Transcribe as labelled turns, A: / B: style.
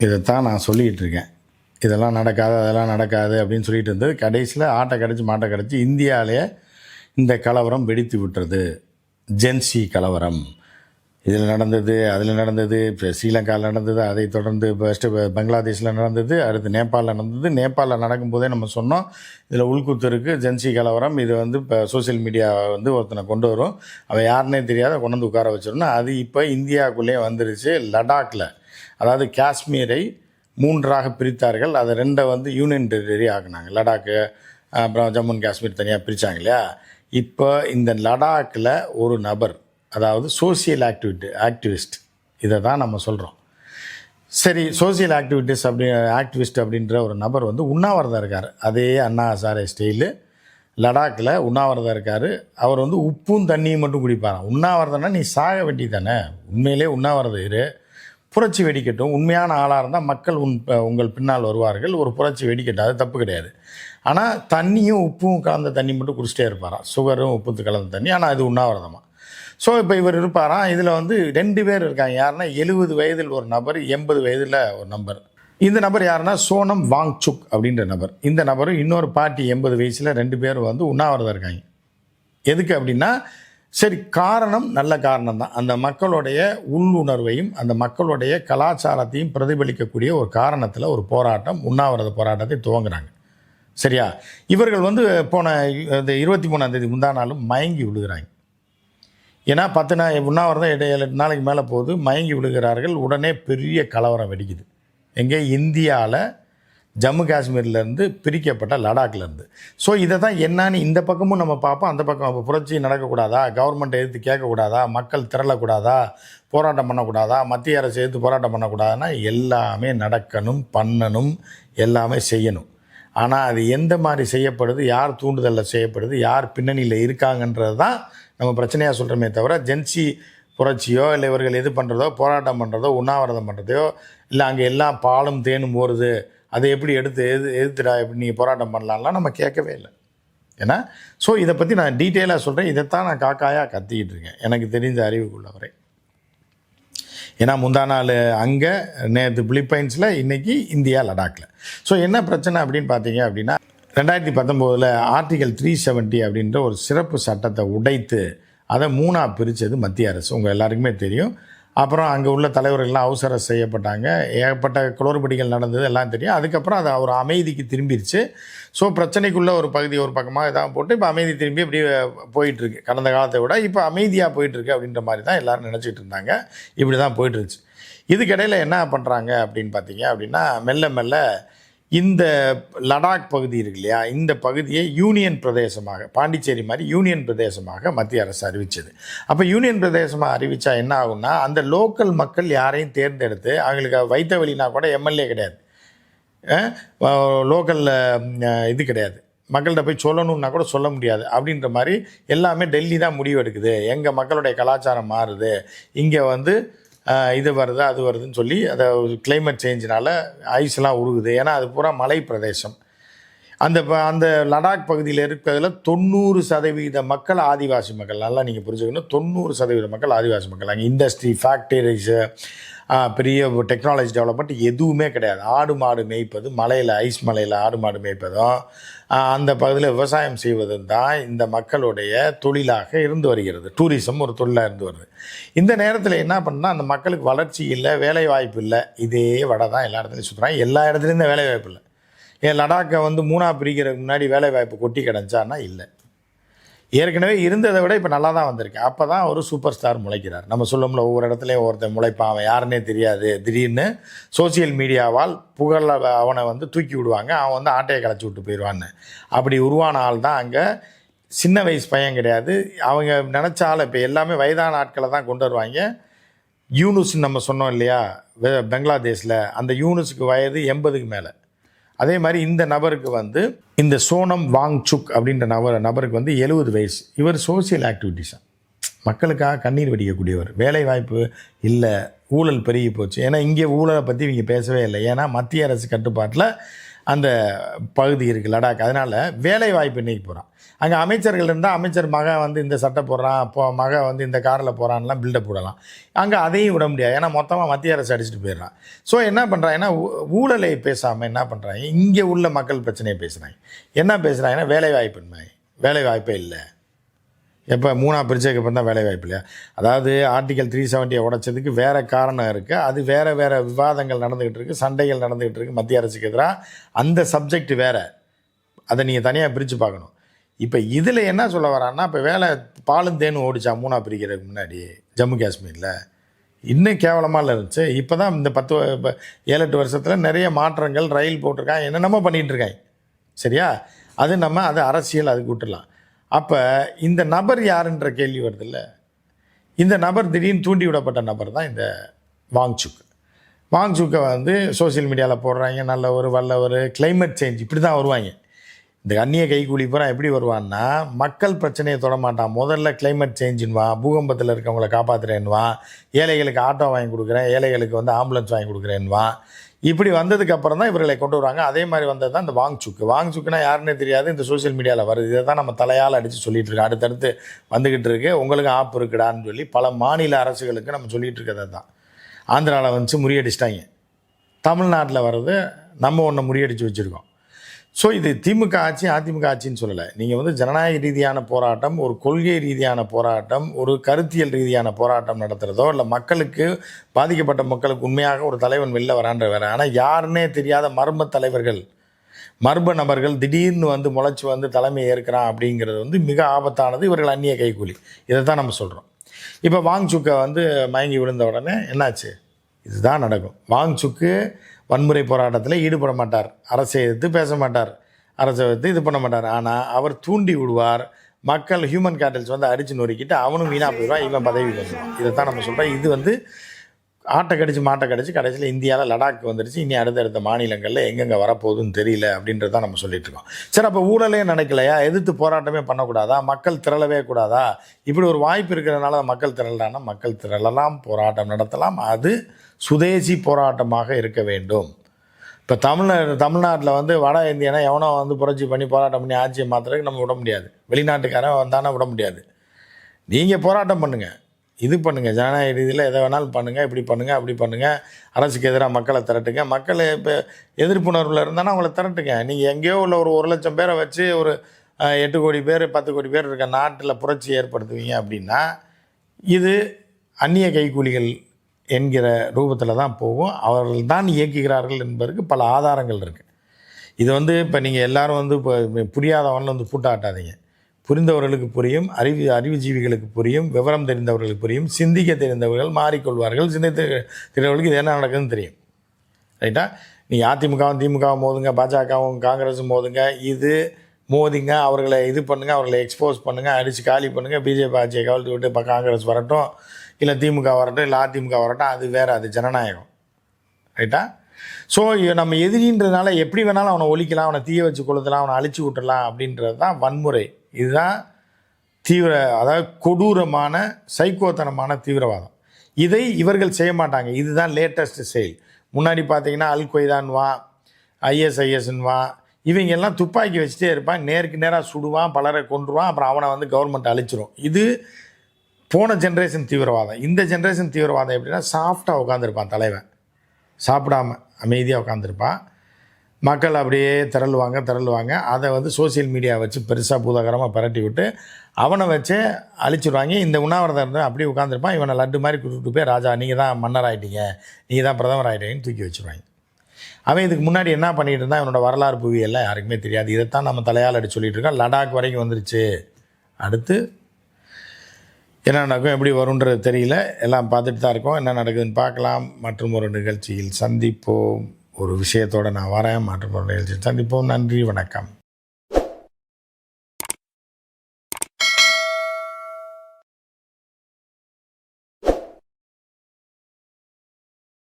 A: இதைத்தான் நான் சொல்லிக்கிட்டு இருக்கேன் இதெல்லாம் நடக்காது அதெல்லாம் நடக்காது அப்படின்னு சொல்லிட்டு இருந்தது. கடைசியில் ஆட்டை கடிச்சு மாட்டை கடிச்சு இந்தியாவிலேயே இந்த கலவரம் வெடித்து விட்டுறது ஜென்சி கலவரம். இதில் நடந்தது அதில் நடந்தது இப்போ ஸ்ரீலங்காவில் நடந்தது அதை தொடர்ந்து ஃபஸ்ட்டு பங்களாதேஷில் நடந்தது அடுத்து நேபாளில் நடந்தது. நேபாளில் நடக்கும்போதே நம்ம சொன்னோம் இதில் உள்குத்து இருக்குது ஜென்சி கலவரம். இது வந்து இப்போ சோஷியல் மீடியா வந்து ஒருத்தனை கொண்டு வரும். அவள் யாருன்னே தெரியாத கொண்டு வந்து உட்கார வச்சிருந்தோம் அது இப்போ இந்தியாவுக்குள்ளேயே வந்துருச்சு லடாக்கில் அதாவது காஷ்மீரை மூன்றாக பிரித்தார்கள். அதை ரெண்டை வந்து யூனியன் டெரிட்டரி ஆக்குனாங்க. லடாக்கு அப்புறம் ஜம்மு அண்ட் காஷ்மீர் தனியாக பிரித்தாங்க இல்லையா? இப்போ இந்த லடாக்கில் ஒரு நபர் அதாவது சோசியல் ஆக்டிவிட்டி ஆக்டிவிஸ்ட் இதை தான் நம்ம சொல்கிறோம் சரி சோசியல் ஆக்டிவிட்டிஸ் அப்படி ஆக்டிவிஸ்ட் அப்படின்ற ஒரு நபர் வந்து உண்ணாவிரதம் இருக்கார். அதே அண்ணா ஹசாரே ஸ்டைலு. லடாக்கில் உண்ணாவிரதம் இருக்கார். அவர் வந்து உப்பும் தண்ணியும் மட்டும் குடிப்பாராம். உண்ணாவிரதம்னா நீ சாக வேண்டி தானே? உண்மையிலே உண்ணாவிரதம் இரு. புரட்சி வெடிக்கட்டும். உண்மையான ஆளாக இருந்தால் மக்கள் உன் உங்கள் பின்னால் வருவார்கள். ஒரு புரட்சி வெடிக்கட்டும். அது தப்பு கிடையாது. ஆனால் தண்ணியும் உப்பும் கலந்த தண்ணி மட்டும் குடிச்சிட்டே இருப்பாராம் சுகரும் உப்பு கலந்த தண்ணி. ஆனால் அது உண்ணாவிரதமாக ஸோ இப்போ இவர் இருப்பாராம் இதில் வந்து ரெண்டு பேர் இருக்காங்க. யாருன்னா எழுபது வயதில் ஒரு நபர் எண்பது வயதில் ஒரு நபர். இந்த நபர் யாருன்னா சோனம் வாங் சுக் அப்படின்ற நபர். இந்த நபரும் இன்னொரு பாட்டி எண்பது வயசில் ரெண்டு பேரும் வந்து உண்ணாவிரதம் இருக்காங்க. எதுக்கு அப்படின்னா சரி காரணம் நல்ல காரணம் தான் அந்த மக்களுடைய உள்ளுணர்வையும் அந்த மக்களுடைய கலாச்சாரத்தையும் பிரதிபலிக்கக்கூடிய ஒரு காரணத்தில் ஒரு போராட்டம் உண்ணாவிரத போராட்டத்தை துவங்குறாங்க. சரியா? இவர்கள் வந்து போன இந்த இருபத்தி மூணாம் தேதி முந்தா நாளும் மயங்கி விழுகிறாங்க. ஏன்னா பத்து நாள் உண்ணாவிரதம் இடையில ஏழு எட்டு நாளைக்கு மேலே போகுது மயங்கி விழுகிறார்கள் உடனே பெரிய கலவரம் வெடிக்குது. எங்கே? இந்தியாவில் ஜம்மு காஷ்மீர்லேருந்து பிரிக்கப்பட்ட லடாக்லேருந்து ஸோ இதை தான் என்னான்னு இந்த பக்கமும் நம்ம பார்ப்போம் அந்த பக்கம் அப்போ புரட்சி நடக்கக்கூடாதா? கவர்மெண்ட் எதிர்த்து கேட்கக்கூடாதா? மக்கள் திரளக்கூடாதா? போராட்டம் பண்ணக்கூடாதா? மத்திய அரசு எதிர்த்து போராட்டம் பண்ணக்கூடாதுன்னா எல்லாமே நடக்கணும் பண்ணணும் எல்லாமே செய்யணும். ஆனால் அது எந்த மாதிரி செய்யப்படுது யார் தூண்டுதலில் செய்யப்படுது யார் பின்னணியில் இருக்காங்கன்றது தான் நம்ம பிரச்சனையாக சொல்கிறோமே தவிர ஜென்சி புரட்சியோ இல்லை இவர்கள் எது பண்ணுறதோ போராட்டம் பண்ணுறதோ உண்ணாவிரதம் பண்ணுறதையோ இல்லை அங்கே எல்லாம் பாலும் தேனும் போகிறது அதை எப்படி எடுத்து எது எதிர்த்துடா எப்படி நீங்கள் போராட்டம் பண்ணலாம்லாம் நம்ம கேட்கவே இல்லை. ஏன்னா ஸோ இதை பற்றி நான் டீட்டெயிலாக சொல்கிறேன் இதைத்தான் நான் காக்காயாக கத்திக்கிட்டு இருக்கேன். எனக்கு தெரிஞ்ச அறிவுக்குள்ளவரை. ஏன்னா முந்தா நாள் அங்கே நேற்று பிலிப்பைன்ஸில் இன்றைக்கி இந்தியா லடாக்கில் ஸோ என்ன பிரச்சனை அப்படின்னு பார்த்தீங்க அப்படின்னா ரெண்டாயிரத்தி பத்தொம்போதில் ஆர்டிகல் த்ரீ செவன்ட்டி அப்படின்ற ஒரு சிறப்பு சட்டத்தை உடைத்து அதை மூணாக பிரித்தது மத்திய அரசு. உங்கள் எல்லாருக்குமே தெரியும். அப்புறம் அங்கே உள்ள தலைவர்கள்லாம் அவசரம் செய்யப்பட்டாங்க. ஏகப்பட்ட குளறுபடிகள் நடந்தது எல்லாம் தெரியும். அதுக்கப்புறம் அது ஒரு அமைதிக்கு திரும்பிடுச்சு ஸோ பிரச்சனைக்குள்ள ஒரு பகுதி ஒரு பக்கமாக இதாக போட்டு இப்போ அமைதி திரும்பி அப்படியே போயிட்டுருக்கு. கடந்த காலத்தை விட இப்போ அமைதியாக போயிட்டுருக்கு அப்படின்ற மாதிரி தான் எல்லோரும் நினச்சிட்டு இருந்தாங்க. இப்படி தான் போயிட்டுருச்சு. இதுக்கிடையில் என்ன பண்ணுறாங்க அப்படின்னு பார்த்தீங்க அப்படின்னா மெல்ல மெல்ல இந்த லடாக் பகுதி இருக்கு இல்லையா? இந்த பகுதியை யூனியன் பிரதேசமாக பாண்டிச்சேரி மாதிரி யூனியன் பிரதேசமாக மத்திய அரசு அறிவித்தது அப்போ யூனியன் பிரதேசமாக அறிவித்தா என்ன ஆகும்னா அந்த லோக்கல் மக்கள் யாரையும் தேர்ந்தெடுத்து அவங்களுக்கு வைத்த வழினா கூட எம்எல்ஏ கிடையாது. லோக்கலில் இது கிடையாது. மக்கள்கிட்ட போய் சொல்லணும்னா கூட சொல்ல முடியாது. அப்படின்ற மாதிரி எல்லாமே டெல்லி தான் முடிவு எடுக்குது எங்கள் மக்களுடைய கலாச்சாரம் மாறுது. இங்கே வந்து இது வருது அது வருதுன்னு சொல்லி அதை கிளைமேட் சேஞ்சினால் ஐஸ்லாம் உருகுது. ஏன்னா அது பூரா மலை பிரதேசம் அந்த அந்த லடாக் பகுதியில் இருக்கிறதுல தொண்ணூறு சதவீத மக்கள் ஆதிவாசி மக்கள். நல்லா நீங்கள் புரிஞ்சுக்கணும். தொண்ணூறு சதவீத மக்கள் ஆதிவாசி மக்கள். அங்கே இண்டஸ்ட்ரி ஃபேக்டரிஸு பெரிய டெக்னாலஜி டெவலப்மெண்ட் எதுவுமே கிடையாது. ஆடு மாடு மேய்ப்பது மலையில் ஐஸ் மலையில் ஆடு மாடு மேய்ப்பதும் அந்த பகுதியில் விவசாயம் செய்வதும் தான் இந்த மக்களுடைய தொழிலாக இருந்து வருகிறது. டூரிசம் ஒரு தொழிலாக இருந்து வருது. இந்த நேரத்தில் என்ன பண்ணால் அந்த மக்களுக்கு வளர்ச்சி இல்லை வேலை வாய்ப்பு இல்லை இதே வடை தான் எல்லா இடத்துலையும் சுற்றுறாங்க எல்லா இடத்துலையும் வேலை வாய்ப்பு இல்லை. ஏன் லடாக்கை வந்து மூணாக பிரிக்கிறதுக்கு முன்னாடி வேலை வாய்ப்பு கொட்டி கிடஞ்சான்னா இல்லை. ஏற்கனவே இருந்ததை விட இப்போ நல்லா தான் வந்திருக்கு. அப்போ தான் ஒரு சூப்பர் ஸ்டார் முளைக்கிறார். நம்ம சொல்லும்ல ஒவ்வொரு இடத்துலையும் ஒருத்தன் முளைப்பான் அவன் யாருன்னே தெரியாது. திடீர்னு சோசியல் மீடியாவால் புகழ அவனை வந்து தூக்கி விடுவாங்க. அவன் வந்து ஆட்டையை களைச்சி விட்டு போயிடுவான்னு. அப்படி உருவான ஆள் தான் அங்கே சின்ன வயசு பையன் கிடையாது. அவங்க நினச்சாலும் இப்போ எல்லாமே வயதான ஆட்களை தான் கொண்டு வருவாங்க. யூனுஸ்ன்னு நம்ம சொன்னோம் இல்லையா? பெங்களாதேஷில். அந்த யூனுஸுக்கு வயது எண்பதுக்கு மேலே. அதே மாதிரி இந்த நபருக்கு வந்து இந்த சோனம் வாங்சுக் அப்படின்ற நபர் நபருக்கு வந்து எழுபது வயசு. இவர் சோசியல் ஆக்டிவிட்டிஸாக மக்களுக்காக கண்ணீர் வெடிக்கக்கூடியவர். வேலை வாய்ப்பு இல்லை. ஊழல் பெருகி போச்சு. ஏன்னா இங்கே ஊழலை பற்றி இவங்க பேசவே இல்லை. ஏன்னா மத்திய அரசு கட்டுப்பாட்டில் அந்த பகுதி இருக்குது லடாக். அதனால் வேலை வாய்ப்பு இன்றைக்கி போகிறான் அங்கே அமைச்சர்கள் இருந்தால் அமைச்சர் மகன் வந்து இந்த சட்டை போடுறான் இப்போ மகன் வந்து இந்த காரில் போகிறான்லாம் பில்டப் போடலாம். அங்கே அதையும் விட முடியாது. ஏன்னா மொத்தமாக மத்திய அரசு அடிச்சுட்டு போயிடுறான். ஸோ என்ன பண்ணுறாங்கன்னா ஊழலை பேசாமல் என்ன பண்ணுறாங்க இங்கே உள்ள மக்கள் பிரச்சனையை பேசுகிறாங்க என்ன பேசுகிறாங்கன்னா வேலை வாய்ப்பின்மை வேலை வாய்ப்பே இல்லை. எப்போ மூணா பிரிச்சதுக்கப்புறம் தான் வேலை வாய்ப்பு இல்லையா? அதாவது ஆர்டிகல் த்ரீ செவன்ட்டியை உடைச்சதுக்கு வேறு காரணம் இருக்குது அது வேறு வேறு விவாதங்கள் நடந்துக்கிட்டு இருக்குது சண்டைகள் நடந்துக்கிட்டு இருக்குது மத்திய அரசுக்கு எதிராக அந்த சப்ஜெக்ட் வேறு. அதை நீங்கள் தனியாக பிரித்து பார்க்கணும். இப்போ இதில் என்ன சொல்ல வரான்னா இப்போ வேலை பாலும் தேனும் ஓடிச்சா மூணாக பிரிக்கிறதுக்கு முன்னாடி ஜம்மு காஷ்மீரில். இன்னும் கேவலமாக இருந்துச்சு. இப்போ தான் இந்த பத்து இப்போ ஏழு எட்டு வருஷத்தில் நிறைய மாற்றங்கள் ரயில் போட்டிருக்காங்க என்னென்னமோ பண்ணிகிட்டு இருக்காங்க. சரியா? அது நம்ம அதை அரசியல் அதுக்கு விட்டுடலாம் அப்போ இந்த நபர் யாருன்ற கேள்வி வருதுல்ல? இந்த நபர் திடீர்னு தூண்டி விடப்பட்ட நபர் தான் இந்த வாங்சுக் வாங்சுக்கை வந்து சோஷியல் மீடியாவில் போடுறாங்க. நல்லவர் வல்லவர் கிளைமேட் சேஞ்ச் இப்படி தான் வருவாங்க. இந்த அந்நிய கைக்கூலி பூரா எப்படி வருவான்னா மக்கள் பிரச்சனையை தொடமாட்டான். முதல்ல கிளைமேட் சேஞ்சுன்னுவான் பூகம்பத்தில் இருக்கவங்கள காப்பாற்றுறேன்வான் ஏழைகளுக்கு ஆட்டோ வாங்கி கொடுக்குறேன் ஏழைகளுக்கு வந்து ஆம்புலன்ஸ் வாங்கி கொடுக்குறேன்வான் இப்படி வந்ததுக்கு அப்புறம் தான் இவர்களை கொண்டு வருவாங்க. அதே மாதிரி வந்தது தான் இந்த வாங்சுக்கு வாங்சுக்குனா யாருன்னே தெரியாது. இந்த சோஷியல் மீடியாவில் வருது. இதை தான் நம்ம தலையால் அடித்து சொல்லிட்டு இருக்கோம். அடுத்தடுத்து வந்துக்கிட்டு இருக்கு. உங்களுக்கு ஆப் இருக்குடான்னு சொல்லி பல மாநில அரசுகளுக்கு நம்ம சொல்லிகிட்டு இருக்கிறது தான் ஆந்திராவில் வந்துச்சு முறியடிச்சிட்டாங்க. தமிழ்நாட்டில் வர்றது நம்ம ஒன்று முறியடித்து வச்சுருக்கோம். ஸோ இது திமுக ஆட்சி அதிமுக ஆட்சின்னு சொல்லலை. நீங்கள் வந்து ஜனநாயக ரீதியான போராட்டம் ஒரு கொள்கை ரீதியான போராட்டம் ஒரு கருத்தியல் ரீதியான போராட்டம் நடத்துகிறதோ இல்லை மக்களுக்கு பாதிக்கப்பட்ட மக்களுக்கு உண்மையாக ஒரு தலைவன் வெளில வரான்ற வேற. ஆனால் யாருன்னே தெரியாத மர்ம தலைவர்கள் மர்ம நபர்கள் திடீர்னு வந்து முளைச்சி வந்து தலைமை ஏற்கிறான் அப்படிங்கிறது வந்து மிக ஆபத்தானது. இவர்கள் அந்நிய கைக்கூலி இதை தான் நம்ம சொல்கிறோம் இப்போ வாங்சுக்கை வந்து மயங்கி விழுந்த உடனே என்னாச்சு? இதுதான் நடக்கும். வாங்சுக்கு வன்முறை போராட்டத்தில் ஈடுபட மாட்டார். அரசை எதிர்த்து பேச மாட்டார். அரசை எதிர்த்து இது பண்ண மாட்டார். ஆனால் அவர் தூண்டி விடுவார். மக்கள் ஹியூமன் கேட்டல்ஸ் வந்து அடித்து நொறுக்கிட்டு அவனும் வீணாக போயிடுவான். இவன் பதவி வந்துடுவான் இதை தான் நம்ம சொல்கிறோம் இது வந்து ஆட்டை கடிச்சு மாட்டை கடிச்சு கடைசியில் இந்தியாவில் லடாக் வந்துருச்சு. இனி அடுத்தடுத்த மாநிலங்களில் எங்கெங்கே வரப்போகுதுன்னு தெரியல அப்படின்றத நம்ம சொல்லிட்டு இருக்கோம். சரி அப்போ ஊழலே நடக்கலையா எதிர்த்து போராட்டமே பண்ணக்கூடாதா? மக்கள் திரளவே கூடாதா? இப்படி ஒரு வாய்ப்பு இருக்கிறதுனால மக்கள் திரளானா மக்கள் திரளலாம் போராட்டம் நடத்தலாம். அது சுதேசி போராட்டமாக இருக்க வேண்டும். இப்போ தமிழ்நாடு தமிழ்நாட்டில் வந்து வட இந்தியனா எவனோ வந்து புரட்சி பண்ணி போராட்டம் பண்ணி ஆட்சியை மாற்றுறதுக்கு நம்ம விட முடியாது. வெளிநாட்டுக்காரன் வந்தானே விட முடியாது. நீங்கள் போராட்டம் பண்ணுங்கள் இது பண்ணுங்கள் ஜனநாயக ரீதியில் எதை வேணாலும் பண்ணுங்கள் இப்படி பண்ணுங்கள் அப்படி பண்ணுங்கள் அரசுக்கு எதிராக மக்களை திரட்டுங்க. மக்கள் இப்போ எதிர்ப்புணர்வில் இருந்தானா அவங்கள திரட்டுங்க. நீங்கள் எங்கேயோ உள்ள ஒரு ஒரு லட்சம் பேரை வச்சு ஒரு எட்டு கோடி பேர் பத்து கோடி பேர் இருக்க நாட்டில் புரட்சி ஏற்படுத்துவீங்க அப்படின்னா இது அந்நிய கைக்கூலிகள் என்கிற ரூபத்தில் தான் போகும். அவர்கள் தான் இயக்குகிறார்கள் என்பதற்கு பல ஆதாரங்கள் இருக்குது இது வந்து இப்போ நீங்கள் எல்லோரும் வந்து இப்போ புரியாதவன்ல வந்து பூட்டாட்டாதீங்க புரிந்தவர்களுக்கு புரியும் அறிவு அறிவுஜீவிகளுக்கு புரியும் விவரம் தெரிந்தவர்களுக்கு புரியும் சிந்திக்க தெரிந்தவர்கள் மாறிக்கொள்வார்கள் சிந்தித்த தெரிந்தவர்களுக்கு இது என்ன நடக்குதுன்னு தெரியும். ரைட்டா நீ அதிமுகவும் திமுகவும் மோதுங்க பாஜகவும் காங்கிரஸும் மோதுங்க இது மோதிங்க அவர்களை இது பண்ணுங்கள் அவர்களை எக்ஸ்போஸ் பண்ணுங்கள் அடித்து காலி பண்ணுங்கள் பிஜேபி ஆட்சியை கவிழ்த்து விட்டு இப்போ காங்கிரஸ் வரட்டும் இல்லை திமுக வரட்டும் இல்லை அதிமுக வரட்டும் அது வேறு அது ஜனநாயகம். ரைட்டா ஸோ நம்ம எதிரின்றதுனால எப்படி வேணாலும் அவனை ஒழிக்கலாம் அவனை தீய வச்சு கொளுத்தலாம் அவனை அழிச்சு விட்டுலாம் அப்படின்றது தான் வன்முறை. இதுதான் தீவிர அதாவது கொடூரமான சைக்கோத்தனமான தீவிரவாதம். இதை இவர்கள் செய்ய மாட்டாங்க. இதுதான் லேட்டஸ்ட் செயல். முன்னாடி பார்த்தீங்கன்னா அல் கொய்தான் வா இவங்க எல்லாம் துப்பாக்கி வச்சுட்டே இருப்பான். நேருக்கு நேராக சுடுவான் பலரை கொன்றுவான் அப்புறம் அவனை வந்து கவர்மெண்ட் அழிச்சிரும். இது போன ஜென்ரேஷன் தீவிரவாதம். இந்த ஜென்ரேஷன் தீவிரவாதம் எப்படின்னா சாஃப்டாக உட்காந்துருப்பான் தலைவன். சாப்பிடாம அமைதியாக உட்காந்துருப்பான் மக்கள் அப்படியே திரளுவாங்க திரளுவாங்க. அதை வந்து சோஷியல் மீடியா வச்சு பெருசாக பூதாகரமாக பரட்டி விட்டு அவனை வச்சு அழிச்சிடுவாங்க இந்த உண்ணாவிரதம் இருந்து அப்படியே உட்காந்துருப்பான் இவனை லட்டு மாதிரி கூப்பிட்டு போய் ராஜா நீங்கள் தான் மன்னர் ஆகிட்டீங்க நீங்கள் தான் பிரதமர் ஆகிட்டீங்கன்னு தூக்கி வச்சுருவாங்க. அவன் இதுக்கு முன்னாடி என்ன பண்ணிகிட்டு இருந்தான்? இவனோட வரலாறு புவியெல்லாம் யாருக்குமே தெரியாது. இதைத்தான் நம்ம தலையால் அடி சொல்லிகிட்டு இருக்கோம் லடாக் வரைக்கும் வந்துருச்சு. அடுத்து என்ன நடக்கும் எப்படி வரும்ன்றது தெரியல. எல்லாம் பார்த்துட்டு தான் இருக்கோம். என்ன நடக்குதுன்னு பார்க்கலாம். மற்றும் ஒரு நிகழ்ச்சியில் சந்திப்போம். ஒரு விஷயத்தோடு நான் வரேன். மற்றும் ஒரு நிகழ்ச்சியில் சந்திப்போம். நன்றி. வணக்கம்.